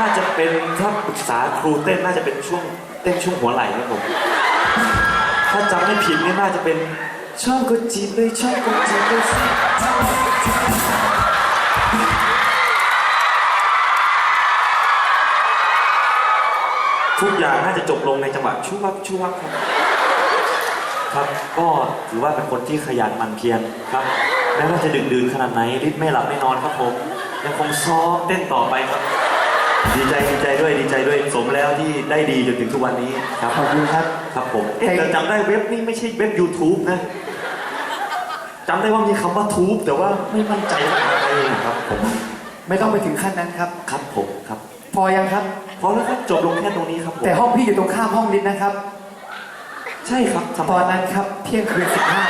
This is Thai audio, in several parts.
น่าจะเป็นถ้าปรึกษาครูเต้นน่าจะเป็นช่วงเต้นช่วงหัวไหล่ครับผม ถ้าจำไม่ผิดนี่น่าจะเป็นชอบก็จีบเลยชอบก็จีบเลยสิทุกอย่างน่าจะจบลงในจังหวะชูวับชูวับครับครับก็ถือว่าเป็นคนที่ขยันหมั่นเพียรครับแม้ว่าจะดึกดื่นขนาดไหนริดไม่หลับไม่นอนครับผมยังคงซ้อมเต้นต่อไปครับ ดีใจดีใจด้วยดีใจด้วยสมแล้วที่ได้ดีจนถึงทุกวันนี้ครับขอบคุณครับ ครับผมเอ๊ะแต่จำได้เว็บนี่ไม่ใช่เว็บ YouTube นะจำได้ว่ามีคำว่าทูบแต่ว่าไม่มั่นใจว่าอะไรนะครับผมไม่ต้องไปถึงขั้นนั้นครับ ครับผมครับ พอยังครับ พอแล้วครับจบลงแค่ตรงนี้ครับผมแต่ห้องพี่อยู่ตรงข้ามห้องลิฟต์นะครับ ใช่ครับทำไมตอนนั้นครับเที่ยงคืนสิบห้า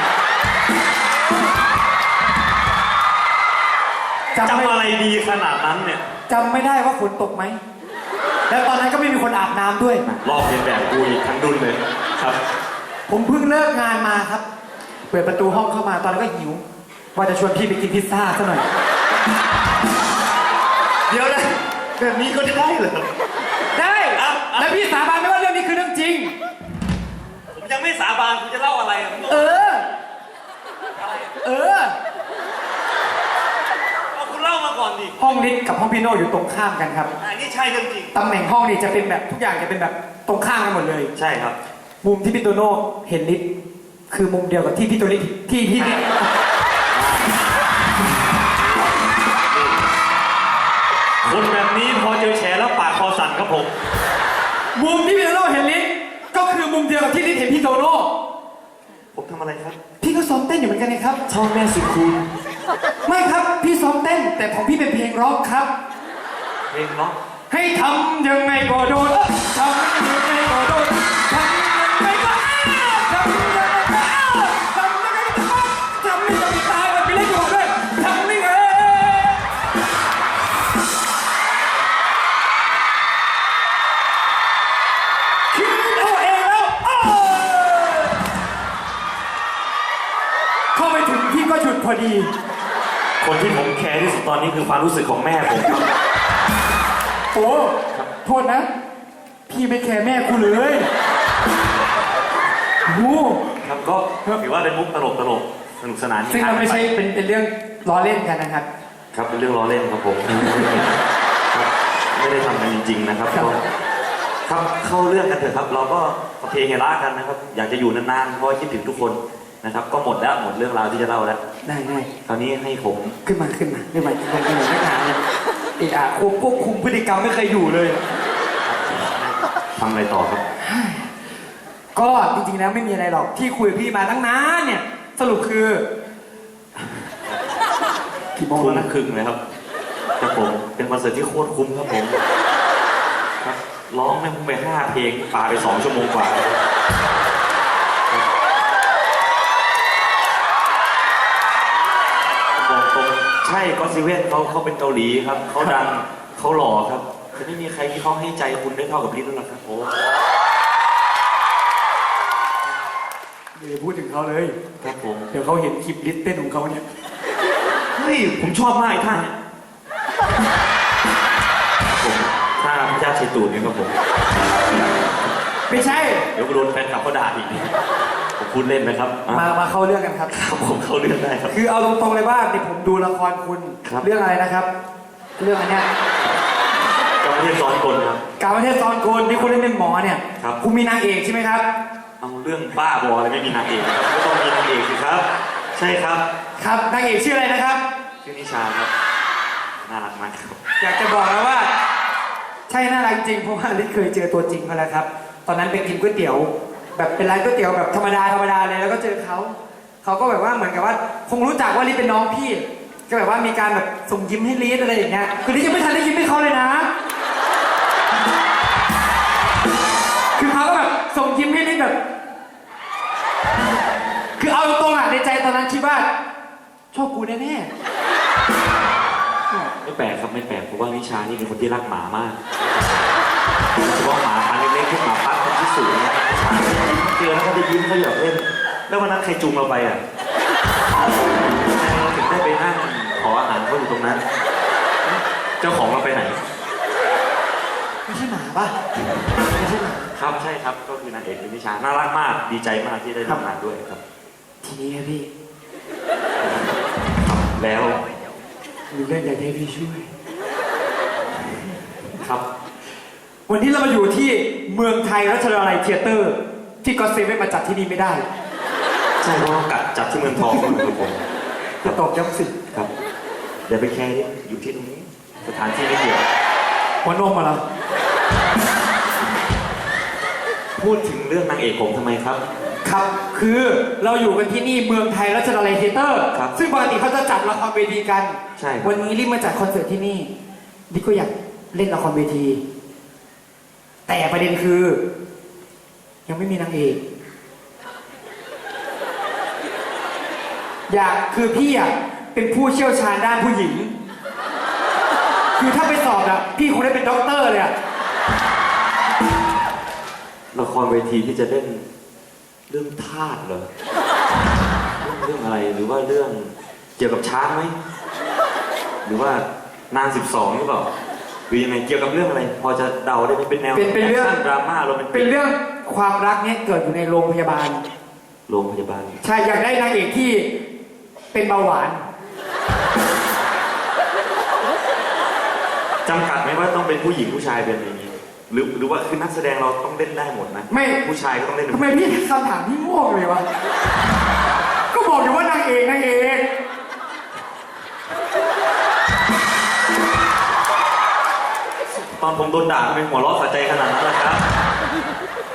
จำไม่จำอะไรดีขนาดนั้นเนี่ย จำไม่ได้ว่าฝนตกไหม แล้วตอนนั้นก็ไม่มีคนอาบน้ำด้วย รอบเรียนแบบกูอีกทั้งดุนเลยครับ ผมเพิ่งเลิกงานมาครับ เปิดประตูห้องเข้ามาตอนนั้นก็หิว ว่าจะชวนพี่ไปกินพิซซ่าซะหน่อย เดี๋ยวนะแบบนี้ก็ได้เหรอได้อะ แล้วพี่สาบานไหมว่าเรื่องนี้คือเรื่องจริง ผมยังไม่สาบานคุณจะเล่าอะไรอะ เออ เออ เอาคุณเล่ามาก่อนดิ ห้องลิฟต์ กับห้องพี่โน่อยู่ตรงข้ามกันครับ อันนี้ใช่เรื่องจริง ตำแหน่งห้องนี่จะเป็นแบบทุกอย่างจะเป็นแบบตรงข้ามกันหมดเลย ใช่ครับ มุมที่พี่โตโน่เห็นลิฟต์คือมุมเดียวกับที่พี่โตลิที่ที่ที่คนแบบนี้พอเจอแฉแล้วปากคอสั่นครับผม มุมที่พี่โตโน่เห็นลิฟต์ก็คือมุมเดียวกับที่ลิฟต์เห็นพี่โตโน่ผมทำอะไรครับ พี่ก็ซ้อมเต้นอยู่เหมือนกันนะครับช่องแม่สุดคูณ ไม่ครับพี่ซ้อมเต้น แต่ของพี่เป็นเพลงร็อกครับ เพลงเนาะให้ทำยังไงก็โดนเอ้ยทำยังไงก็โดนทำยังไงก็อ้าวทำยังไงก็อ้าวทำยังไงก็อ้าวทำไม่ต้องตายแบบพี่เล็กอยู่ด้วยทำไม่ไงคิดเอาเองแล้วอ้าวเข้าไปถึงพี่ก็หยุดพอดี คนที่ผมแคร์ที่สุดตอ นนี้คือความรู้สึกของแม่ผมครับโอ้โทษนะ พี่ไม่แคร์แม่กูเลยโอ้ครับก็ถือว่าเป็นมุกตลกตลกสนุกสนานซึ่งมันไม่ใช่เป็นเป็นเรื่องล้อเล่นกันนะครับ ครับเป็นเรื่องล้อเล่นครับผมครับไม่ได้ทำกันจริง ๆ นะครับครับก็ครับเข้าเรื่องกันเถอะครับ เราก็เพเฮระกันนะครับ อยากจะอยู่นานๆเพราะว่าคิดถึงทุกคน นะครับ ก็หมดแล้วหมดเรื่องราวที่จะเล่าแล้วได้ได้คราวนี้ให้ผมขึ้นมาขึ้นมาขึ้นมาลงไปหนึ่งไม่นานเลยอีกอะควบควบคุมพฤติกรรมไม่เคยอยู่เลย ทำอะไรต่อครับ ก็จริงๆแล้วไม่มีอะไรหรอกที่คุยกับพี่มาตั้งนานเนี่ย สรุปคือกี่โมงคุ้แล้วมนะครึ่งเลยครับครับผมเป็นคอนเสิร์ตที่โคตรคุ้มครับผมครับร้องแม่งไปห้าเพลงปาไปสองชั่วโมงกว่า ใช่ก็ซิเว่นเขาเขาเป็นเกาหลีครับ เขาดังเขาหล่อครับจะไม่มีใครที่เขาให้ใจคุณได้เท่ากับลิศแล้วล่ะครับโอ้เดี๋ยวพูดถึงเขาเลย ครับผมเดี๋ยวเขาเห็นคลิปลิสต์เต้นของเขาเนี่ย เฮ้ยผมชอบมากไอ้ท่าเนี่ยครับผมท่าพระเจ้าชัยตูดเนี่ยครับผม ไม่ใช่ เดี๋ยวกูโดนแฟนคลับเขาด่าอีกผม พูดเล่นนะครับอะมามาเข้าเรื่องกันครับ ครับผมเข้าเรื่องได้ครับ คือเอาตรงๆเลยว่าเดี๋ยวผมดูละครคุณครับ เรื่องอะไรนะครับ เรื่องอันเนี้ยกำลังจะซ้อนกลครับ การประเทศซอนโกนที่คุณเล่นเป็นหมอเนี่ยครับ ณมีนางเอกใช่ไหมครับ เอาเรื่องบ้าบออะไรไม่มีนางเอกนะครับก็ต้องมีนางเอกสิครับ ใช่ครับครับนางเอกชื่ออะไรนะครับ ชื่อนิชาครับน่ารักมากครับ อยากจะบอกนะว่า ใช่น่ารักจริงเพราะว่าลิศเคยเจอตัวจริงมาแล้วครับ ตอนนั้นไปกินก๋วยเตี๋ยว แบบเป็นร้านก๋วยเตี๋ยวแบบธรรมดาธรรมดาเลยแล้วก็เจอเขาเขาก็แบบว่าเหมือนกับว่า คงรู้จักว่าลิศเป็นน้องพี่ ก็แบบว่ามีการแบบส่งยิ้มให้ลิศอะไรอย่างเงี้ยคือลิศยังไม่ทันได้ยิ้มให้เขาเลยนะ คือเขาก็แบบส่งยิ้มให้ลิศแบบ คือเอาตรงๆอะในใจตอนนั้นคิดว่าชอบกูแน่ๆ ไม่แปลกครับไม่แปลกเพราะว่านิชานี่เป็นคนที่รักหมามาก เฉพาะหมาพันธุ์เล็กๆที่หมาปักคนที่สูงนะครับนิชาเจอแล้วเขาจะยิ้มเขาหยอกเล่น แล้ววันนั้นใครจูงเราไปอะเราถึงได้ไปนั่งขออาหารเขาอยู่ตรงนั้น เจ้าของเราไปไหน ไม่ใช่หมาป่ะไม่ใช่หมาครับใช่ครับก็คือนางเอกเป็นนิชาน่ารักมาก ดีใจมากที่ได้ร่วมงานด้วยครับ ทีนี้ครับพี่แล้วมีเรื่องอยากให้พี่ช่วย ครับ วันนี้เรามาอยู่ที่เมืองไทยรัชดาลัยเทเตอร์ ที่ก็อตเซเว่นมาจัดที่นี่ไม่ได้ใช่เพราะว่ากัดจับที่เมืองทองครับผมจะตอบย้ำสิครับเดี๋ยวไปแค่อยู่ที่ตรงนี้ สถานที่ไม่เกี่ยวหัวนมมาแล้วพูดถึงเรื่องนางเอกผมทำไมครับ ครับ คือเราอยู่กันที่นี่เมืองไทยรัชดาลัยเทเตอร์ ครับซึ่งปกติเขาจะจัดละครเวทีกัน ใช่ครับ วันนี้รีบมาจัดคอนเสิร์ตที่นี่ดิก็อยากเล่นละครเวที แต่ประเด็นคือ ยังไม่มีนางเอกอยากคือพี่อะเป็นผู้เชี่ยวชาญด้านผู้หญิง คือถ้าไปสอบอะพี่คงได้เป็นด็อกเตอร์เลยอะละครเวทีที่จะเล่นเรื่องทาสเหรอ เรื่องอะไรหรือว่าเรื่องเกี่ยวกับช้างไหม หรือว่านางสิบสองหรือเปล่า รือยังไงเกี่ยวกับเรื่องอะไร พอจะเดาได้ไหมเป็นแนวเป็นเป็นเรื่องแคชั่ดราม่าโรแมนติกเป็นเรื่องความรักเนี่ยเกิดอยู่ในโรงพยาบาล โรงพยาบาลใช่อยากได้นางเอกที่เป็นเบาหวาน จำกัดไหมว่าต้องเป็นผู้หญิงผู้ชายเป็นอย่างนี้หรือหรือว่าคือนักแสดงเราต้องเล่นได้หมดนะไม่ ผู้ชายก็ต้องเล่นทำไมพี่คำถามพี่โง่เลยวะ ก็บอกอยู่ว่านางเอกนางเอก ตอนผมโดนด่าทำไมหัวเราะสะใจขนาดนั้นล่ะครับ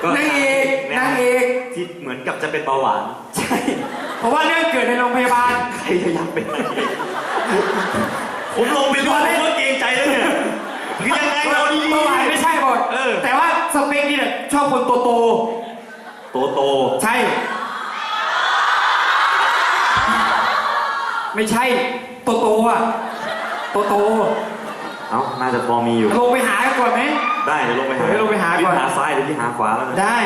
ก็นางเอกนางเอกที่เหมือนกับจะเป็นเบาหวาน ใช่ เพราะว่าเรื่องเกิดในโรงพยาบาล ใครจะอยากเป็นนางเอกผมลงไปด้วยผมก็เกรงใจแล้วเนี่ยคือยังไงเราดีเบาหวานไม่ใช่บอดเออแต่ว่าสเปคนี่เนี่ยชอบคนโตโต โตโตๆใช่ ไม่ใช่ โตโตๆอะ โตโตเอ้าน่าจะพอมีอยู่ๆลงไปหากันก่อนไหม ได้เดี๋ยวลงไปหาเดี๋ยวลงไปหาก่อน พี่หาซ้ายหรือพี่หาขวาแล้วนะได้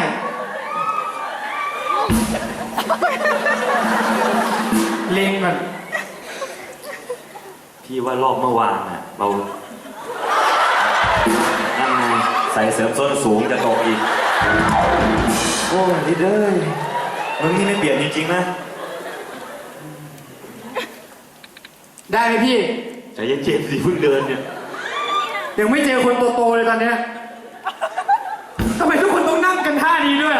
เล็งก่อนพี่ว่ารอบเมื่อวานน่ะเรานั่นไงใส่เสริมส้นสูงจะตกอีก โอ้ยดิเด้ยมึงนี่ไม่เปลี่ยนจริงๆนะได้ไหมพี่ใจเย็นๆสิเพิ่งเดินเนี่ย ยังไม่เจอคนโตๆเลยตอนเนี้ยทำไมทุกคนต้องนั่งกันท่านี้ด้วย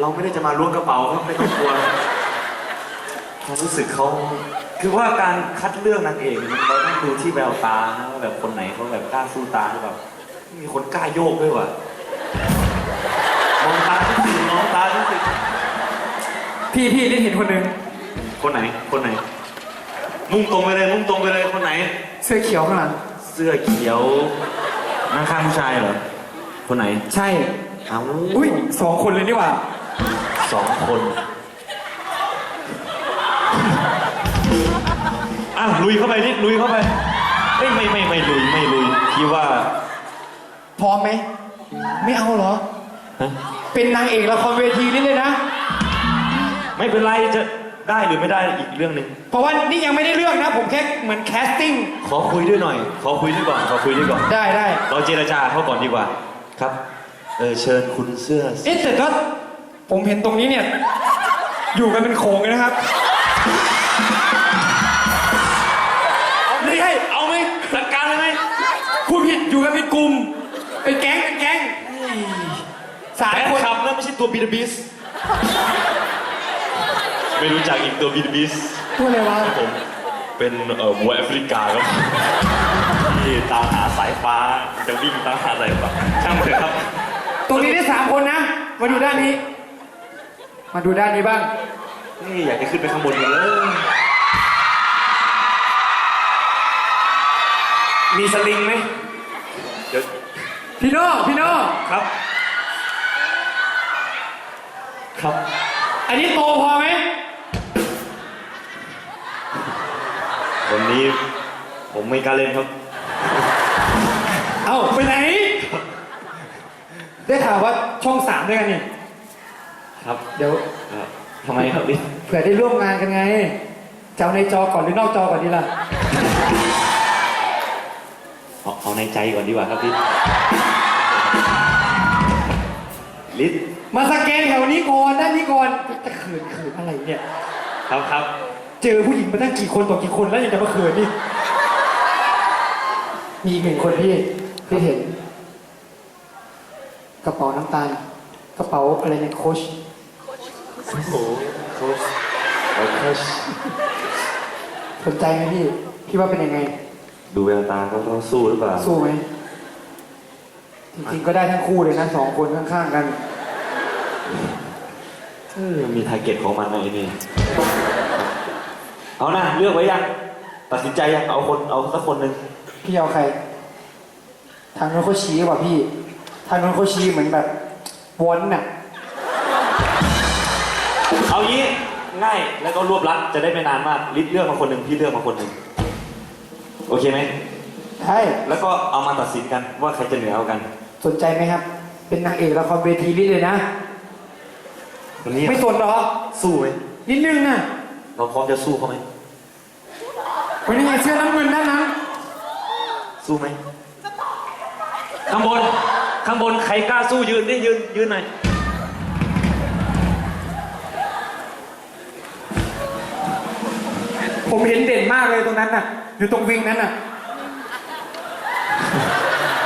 เราไม่ได้จะมาล้วงกระเป๋าครับไม่ต้องกลัวความรู้สึกเขาคือว่าการคัดเลือกนางเอกเนี่ยมันเราต้องดูที่แววตานะว่าแบบคนไหนเขาแบบกล้าสู้ตาหรือเปล่ามีคนกล้าโยกด้วยว่ะมองตาทุกสิ่งมองตาทุกสิ่งพี่พี่ได้เห็นคนหนึ่งคนไหนคนไหน มุ่งตรงไปเลยมุ่งตรงไปเลยคนไหน เสื้อเขียวข้างหลังเสื้อเขียวนั่งข้างผู้ชายเหรอ คนไหนใช่ เอ้าอุ้ยสองคนเลยนี่หว่าสองคนอะลุยเข้าไปนิดลุยเข้าไปเอ้ยไม่ไม่ไม่ลุยไม่ลุยพี่ว่า พร้อมไหม ไม่เอาเหรอ ฮะ เป็นนางเอกละครเวทีนี่เลยนะ ไม่เป็นไรจะ ได้หรือไม่ได้อีกเรื่องหนึ่งเพราะว่านี่ยังไม่ได้เลือกนะ ผมแค่เหมือนแคสติ้งขอคุยด้วยหน่อย ขอคุยด้วยก่อนขอคุยด้วยก่อนได้ได้เราเจรจาเขาก่อนดีกว่าครับเออเชิญคุณเสื้อเอ๊ะแต่ก็ผมเห็นตรงนี้เนี่ย อยู่กันเป็นโขงเลยนะครับไม่ให้เอาไหมจัดการเลยไหมพูดผิดอยู่กันเป็นกลุ่มเป็นแก๊งเป็นแก๊งสามแฟนคนคลับนะไม่ใช่ตัวบีดบิส ไม่รู้จักอีกตัวบีดบิสตัวอะไรวะผมเป็นเอ่อวัวแอฟริกาครับที่ตามหาสายฟ้าจะวิ่งตามหาสายฟ้าช่างเถอะครับ ตรงนี้ได้สามคนนะ มาดูด้านนี้ มาดูด้านนี้บ้าง นี่อยากจะขึ้นไปข้างบนเลย มีสลิงไหมเดี๋ยวพี่โน่พี่โน่ครับ ครับ อันนี้โตพอไหม วันนี้ผมไม่กล้าเล่นครับ เอ้าไปไหน ได้ข่าวว่าช่องสามด้วยกันนี่ครับเดี๋ยวเอ่อทำไมครับพี่เผื่อได้ร่วมงานกันไงจะเอาในจอก่อนหรือนอกจอก่อนดีล่ะเอาเอาในใจก่อนดีกว่าครับพี่ลิศมาสแกนแถวนี้ก่อนด้านนี้ก่อนจะเขินเขินอะไรเนี่ย ครับครับ เจอผู้หญิงมาตั้งกี่คนต่อกี่คนแล้วยังจะมาเขินนี่มีอีกหนึ่งคนที่ที่เห็น กระเป๋าน้ำตาล กระเป๋าอะไรเนี่ยโคชโอ้โหโค้ชโอ้โค้ชสนใจไหมพี่ พี่ว่าเป็นยังไง ดูแววตาเขาเขาสู้หรือเปล่า สู้ไหมจริงๆก็ได้ทั้งคู่เลยนะสองคนข้างๆกัน เออมีทาร์เก็ตของมันนนี่ เอานะเลือกไว้ยังตัดสินใจยังเอาคนเอาสักคนหนึ่งพี่เอาใคร ทางนู้นเขาชี้ว่ะพี่ ทางนู้นเขาชี้เหมือนแบบวนน่ะ เอางี้ง่ายแล้วก็รวบรัดจะได้ไม่นานมากลิศเลือกมาคนหนึ่งพี่เลือกมาคนหนึ่งโอเคไหมใช่ แล้วก็เอามาตัดสินกันว่าใครจะเหนือกว่ากันสนใจไหมครับ เป็นนางเอกละครเวทีลิเลยนะ วันนี้ไม่สนเหรอ สู้ไหมนิดนึงน่ะ เราพร้อมจะสู้เขาไหมวันนี้ไงเสื้อน้ำเงินด้านนั้น สู้ไหมข้างบน ข้างบนใครกล้าสู้ยืนดิยืนยืนหน่อยผมเห็นเด่นมากเลยตรงนั้นน่ะ อยู่ตรงวิงนั้นน่ะ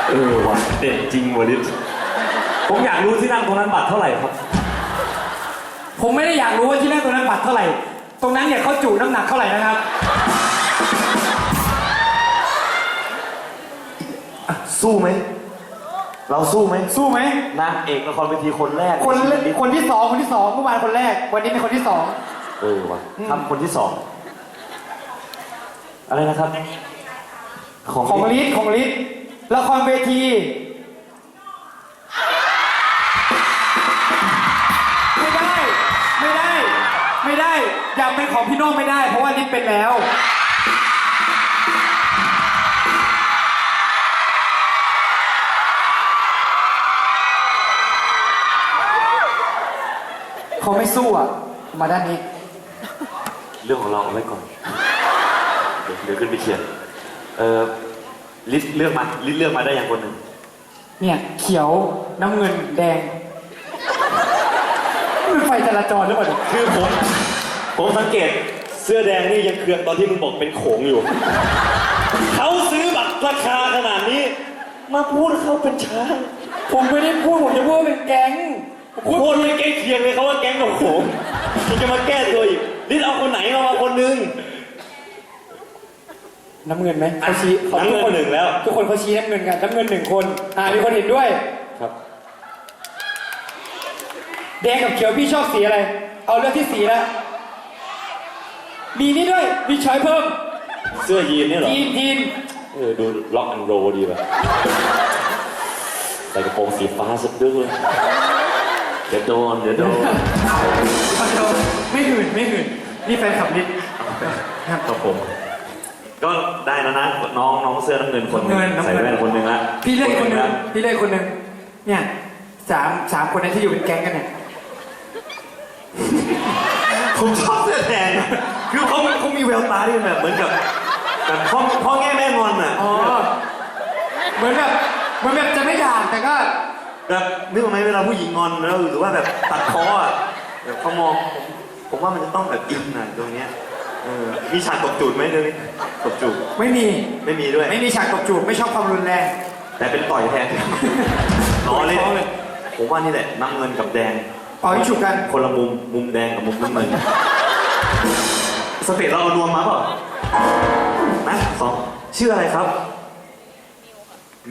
เออว่ะเด่นจริงวะลิศผมอยากรู้ที่นั่งตรงนั้นบัตรเท่าไหร่ครับ ผมไม่ได้อยากรู้ว่าที่นั่งตรงนั้นบัตรเท่าไหร่ ตรงนั้นเนี่ยเขาจุน้ำหนักเท่าไหร่นะครับสู้ไหม เราสู้ไหมสู้ไหม นางเอกละครเวทีคนแรกคนใชีวิตคนที่สองคนที่สองเมื่อวานคนแรก วันนี้เป็นคนที่สอง เออว่ะครับคนที่สองอะไรนะครับ ของของลิศของลิศละครเวที อยากเป็นของพี่โน้องไม่ได้ เพราะว่าลิศเป็นแล้ว เขาไม่สู้อะ มาด้านนี้ เรื่องของเราเอาไว้ก่อน เดี๋ยวเดี๋ยวขึ้นไปเขียน เออลิศเลือกมาลิศเลือกมาได้อย่างคนหนึ่ง เนี่ย เขียวน้ำเงินแดงมันไฟจราจรหรือเปล่าเนี่ย คือผม ผมสังเกตเสื้อแดงนี่ยังเคืองตอนที่มึงบอกเป็นโขงอยู่ เขาซื้อบัตรราคาขนาดนี้ มาพูดเขาเป็นช้าง ผมไม่ได้พูดผมจะพูดว่าเป็นแก๊งโคตรไม่ใกล้เคียงเลยเขาว่าแก๊งกับโขงคุณจะมาแก้ตัวอีกลิศเอาคนไหนเอามาคนหนึง น้ำเงินไหมเขาชี้เขาน้ำเงินทุกคหนึ่งแล้ว ทุกคนเขาชี้น้ำเงินกันน้ำเงินหนึ่งคนอ่ามีคนเห็นด้วย ครับ แดงกับเขียวพี่ชอบสีอะไร เอาเลือกที่สีแล้ว มีนี่ด้วย มีช้อยเพิ่มเสื้อยีนเนี่ยเหรอ ยีนยีนเออ ดูล็อกอันโรดีป่ะใส่กระโปรงสีฟ้าสุดด้วยเดี๋ยวโดนเดี๋ยวโดนไม่หื่นไม่หื่นนี่แฟนขับลิศครับผม ก็ได้แล้วนะน้องน้องเสื้อน้ำเงินคนหนึ่งเงินน้ำใส่เงินแว่นคนหนึ่งละพี่เลือกอีกคนหนึ่งละพี่เลือกอีกคนหนึ่งเนี่ยสามสามคนนั้นที่อยู่เป็นแก๊งกันเนี่ย ผมชอบเสื้อแดงอะคือเขาเขา มีแววตาที่แบบเหมือนกับแบบพ่อพ่อแง่แม่งอนอะอ๋อเหมือนแบบเหมือนแบบจะไม่อยากแต่ก็แบบนึกออกไหมเวลาผู้หญิงงอนแล้วหรือว่าแบบตัดคออะแบบเขามองผมผมว่ามันจะต้องแบบอินหน่อยตรงเนี้ยเออมีฉากตบจูดไหมเดี๋ยวนี้ตบจูดไม่มีไม่มีด้วย ไม่มีฉากตบจูบไม่ชอบความรุนแรง แต่เป็นต่อยแทนล้อเล่นต่อยท้องเลยผมว่านี่แหละน้ำเงินกับแดงเป่ายิงฉุบกันคนละมุมมุมแดงกับมุมน้ำเงิน สเตจเราเอารวมมาเปล่านะสองชื่ออะไรครับ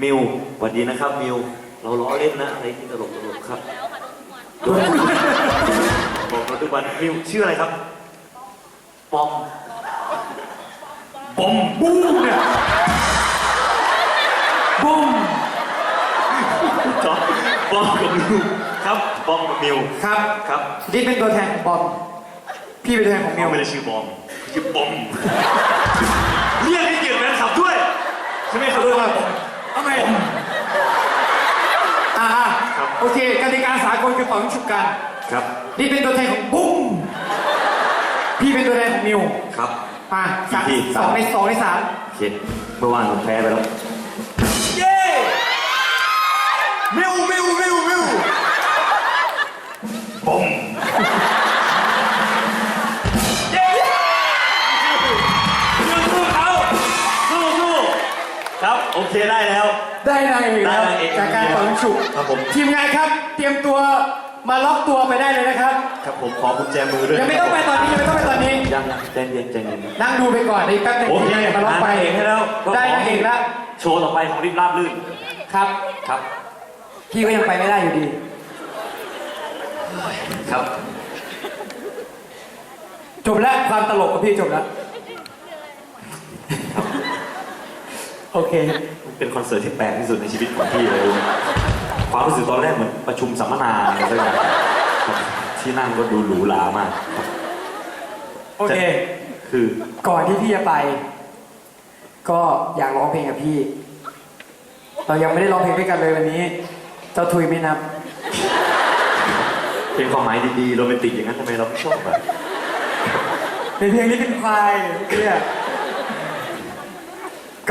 มิวสวัสดีนะครับ มิว เราล้อเล่นนะอะไรที่ตลกตลกครับบอกเราทุกวันมิวชื่ออะไรครับ ปอม ปอมบูมเนี่ยบูมจอปอมกับมิวครับปอมกับมิวครับ ครับ นี่เป็นตัวแทนของบอม พี่เป็นตัวแทนของมิมิววไม่ได้ชื่อบอม คือบอมเรียกให้เกียรติแฟนคลับด้วย ใช่ไหมครับด้วยว่าทำไมอ่าโอเคกติกาสากลคือเป่ายิงฉุบกานครับนี่เป็นตัวแทนของบุ้มพี่เป็นตัวแทนของมิวครับ มาสามสองในสองในสามโอเคเมื่อวานผมแพ้ไปแล้ว เย้มิว เคได้แล้ว ได้นางเอกแล้วได้นางเอกจากการเป่าฉุกครับผม ทีมงานครับ เตรียมตัวมาล็อกตัวไปได้เลยนะครับครับผมขอกุญแจมือด้วยยังไม่ต้องไปตอนนี้ยังไม่ต้องไปตอนนี้ ยังยังใจเย็นใจเย็นนั่งดูไปก่อนอีกแป๊บหนึงโอเคมาล็อกไปนางเอกให้แล้วได้นางเอกแล้วโชว์ต่อไปของริบราบลื่นครับครับ พี่ก็ยังไปไม่ได้อยู่ดี ครับจบแล้วความตลกกับพี่จบแล้วโอเค เป็นคอนเสิร์ตที่แปลกที่สุดในชีวิตของพี่เลยรู้ไหมความรู้สึกตอนแรกเหมือนประชุมสัมมนาอะไรสักอย่างครับที่นั่งก็ดูหรูหรามากครับโอเค คือก่อนที่พี่จะไป ก็อยากร้องเพลงกับพี่ เรายังไม่ได้ร้องเพลงด้วยกันเลยวันนี้ เจ้าทุยไม่นับ เพลงความหมายดีๆโรแมนติกอย่างนั้นทำไมเราไม่ชอบแบบเป็นเพลงนี้เป็นควายเพื่อ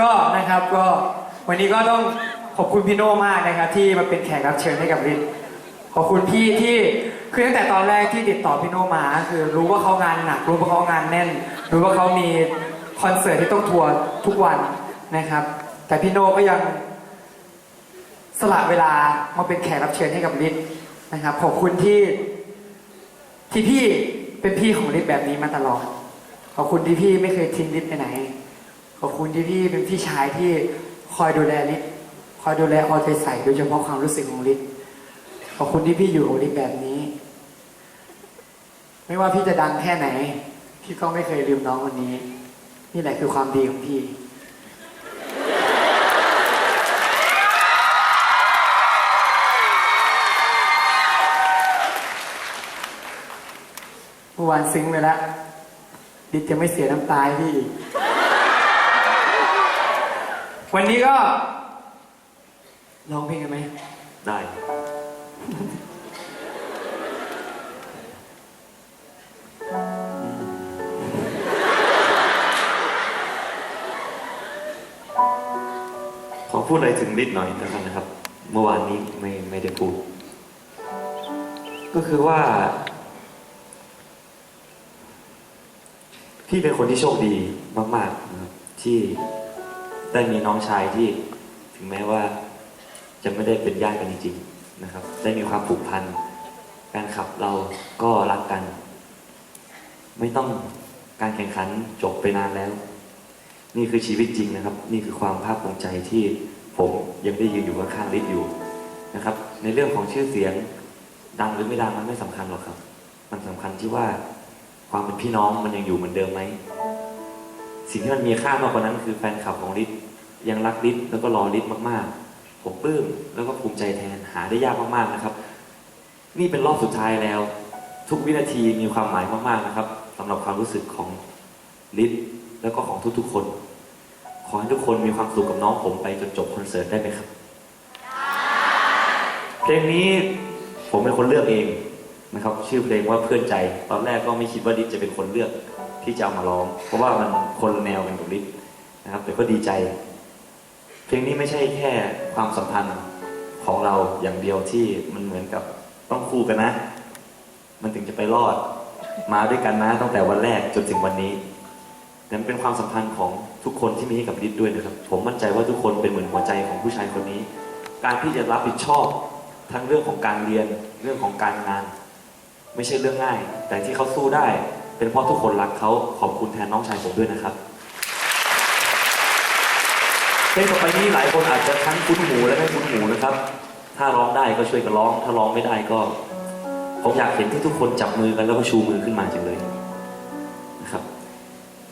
ก็นะครับก็ วันนี้ก็ต้องขอบคุณพี่โน่มากนะครับที่มาเป็นแขกรับเชิญให้กับลิศขอบคุณพี่ที่คือตั้งแต่ตอนแรกที่ติดต่อพี่โน่มาคือรู้ว่าเขางานหนัก รู้ว่าเขางานแน่น รู้ว่าเขามีคอนเสิร์ตที่ต้องทัวร์ทุกวันนะครับ แต่พี่โน่ก็ยังสละเวลามาเป็นแขกรับเชิญให้กับลิศนะครับ ขอบคุณที่ที่พี่เป็นพี่ของลิศแบบนี้มาตลอด ขอบคุณที่พี่ไม่เคยทิ้งลิศไปไหน ขอบคุณที่พี่เป็นพี่ชายที่ อยดูแลลิศคอยดูแลเอาใจใส่โดยเฉพาะความรู้สึกของลิศขอบคุณที่พี่อยู่กับลิศแบบนี้ ไม่ว่าพี่จะดังแค่ไหน พี่ก็ไม่เคยลืมน้องคนนี้ นี่แหละคือความดีของพี่เมื่อวานซึ้งไปแล้วดิดจะไม่เสียน้ำตาพี่อีก วันนี้ก็ร้องเพลงกันไหม ได้ ขอพูดอะไรถึงลิศหน่อยแล้วกันนะครับ เมื่อวานนี้ไม่ไม่ได้พูด ก็คือว่า พี่เป็นคนที่โชคดีมากๆนะครับที่ ได้มีน้องชายที่ถึงแม้ว่าจะไม่ได้เป็นญาติกันจริงๆนะครับ ได้มีความผูกพันการขับเราก็รักกัน ไม่ต้องการแข่งขันจบไปนานแล้ว นี่คือชีวิตจริงนะครับ นี่คือความภาคภูมิใจที่ผมยังได้ยืนอยู่ข้างๆลิศอยู่นะครับ ในเรื่องของชื่อเสียงดังหรือไม่ดังมันไม่สำคัญหรอกครับ มันสำคัญที่ว่าความเป็นพี่น้องมันยังอยู่เหมือนเดิมไหม สิ่งที่มันมีค่ามากกว่านั้นคือแฟนคลับของลิศยังรักลิศแล้วก็รอลิศมากๆ ผมปลื้มแล้วก็ภูมิใจแทนหาได้ยากมากๆนะครับ นี่เป็นรอบสุดท้ายแล้ว ทุกวินาทีมีความหมายมากๆนะครับสำหรับความรู้สึกของลิศแล้วก็ของทุกๆคน ขอให้ทุกคนมีความสุขกับน้องผมไปจนจบคอนเสิร์ตได้ไหมครับ เพลงนี้ผมเป็นคนเลือกเอง นะครับ ชื่อเพลงว่าเพื่อนใจ ตอนแรกก็ไม่คิดว่าลิศจะเป็นคนเลือกที่จะเอามาร้อง เพราะว่ามันคนละแนวกันกับลิศนะครับ แต่ก็ดีใจ เพลงนี้ไม่ใช่แค่ความสัมพันธ์ของเราอย่างเดียวที่มันเหมือนกับต้องคู่กันนะ มันถึงจะไปรอด มาด้วยกันนะตั้งแต่วันแรกจนถึงวันนี้แต่มันเป็นความสัมพันธ์ของทุกคนที่มีให้กับลิศด้วยนะครับ ผมมั่นใจว่าทุกคนเป็นเหมือนหัวใจของผู้ชายคนนี้ การที่จะรับผิดชอบทั้งเรื่องของการเรียนเรื่องของการงาน ไม่ใช่เรื่องง่าย แต่ที่เขาสู้ได้ เป็นเพราะทุกคนรักเขาขอบคุณแทนน้องชายผมด้วยนะครับเพลงต่อไปนี้หลายคนอาจจะทั้งคุ้นหูและไม่คุ้นหูนะครับ ถ้าร้องได้ก็ช่วยกันร้อง ถ้าร้องไม่ได้ก็ ผมอยากเห็นที่ทุกคนจับมือกันแล้วก็ชูมือขึ้นมาจังเลยนะครับ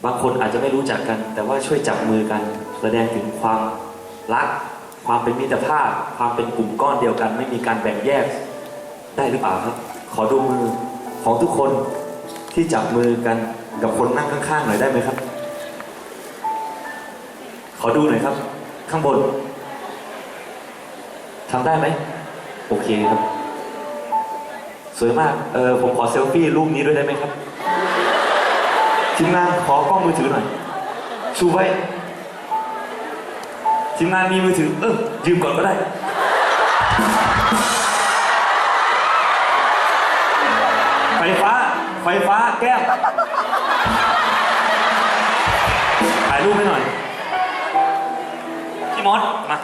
บางคนอาจจะไม่รู้จักกัน แต่ว่าช่วยจับมือกัน แสดงถึงความรัก ความเป็นมิตรภาพ ความเป็นกลุ่มก้อนเดียวกัน ไม่มีการแบ่งแยกได้หรือเปล่าครับ อดูมือของทุกคนที่จับมือกันกับคนนั่งข้างๆหน่อยได้ไหมครับ ขอดูหน่อยครับ ข้างบนทำได้ไหมโอเคครับ สวยมาก เออผมขอเซลฟี่รูปนี้ด้วยได้ไหมครับทีมงานขอกล้องมือถือหน่อย ชูไว้ทีมงานมีมือถือ เออยืมก่อนก็ได้ ฟฟ้าแก้มถ่ายรูปให้หน่อย พี่มอสมา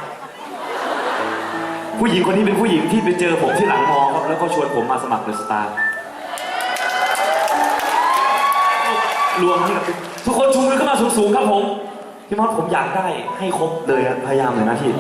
ผู้หญิงคนนี้เป็นผู้หญิงที่ไปเจอผมที่หลังมอครับ แล้วก็ชวนผมมาสมัครเดอะสตาร์รวมให้กับทุกคนชูมือขึ้นมาสูงๆครับผม พี่มอสผมอยากได้ให้ครบเลยอะพยายามเลยนะพี่